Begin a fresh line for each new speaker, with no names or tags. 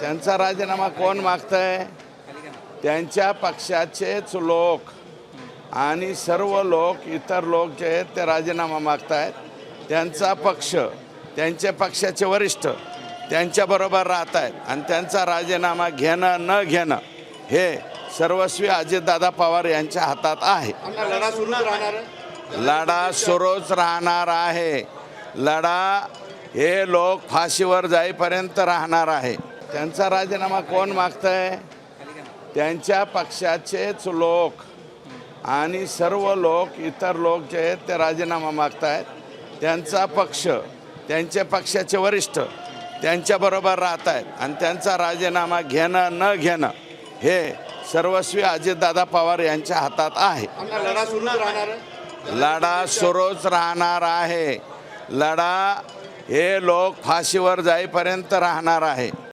त्यांचा राजीनामा कोण मागतंय? त्यांच्या पक्षाचेच लोक आणि सर्व लोक इतर लोक जे आहेत ते राजीनामा मागतायत. त्यांचा पक्ष त्यांच्या पक्षाचे वरिष्ठ त्यांच्याबरोबर राहत आहेत आणि त्यांचा राजीनामा घेणं न घेणं हे सर्वस्वी अजितदादा पवार यांच्या हातात आहे.
आमदार लढा सुरूच राहणार आहे.
लढा सुरूच राहणार आहे. लढा हे लोक फाशीवर जाईपर्यंत राहणार आहे. त्यांचा राजीनामा कोण मागतंय? त्यांच्या पक्षाचेच लोक. आणि सर्व लोक इतर लोक जे आहेत ते राजीनामा मागतायत. त्यांचा पक्ष त्यांच्या पक्षाचे वरिष्ठ त्यांच्याबरोबर राहत आहेत आणि त्यांचा राजीनामा घेणं न घेणं हे सर्वस्वी अजितदादा पवार यांच्या हातात आहे
लढा आहे.
लढा सुरूच राहणार आहे. लढा हे लोक फाशीवर जाईपर्यंत राहणार आहे.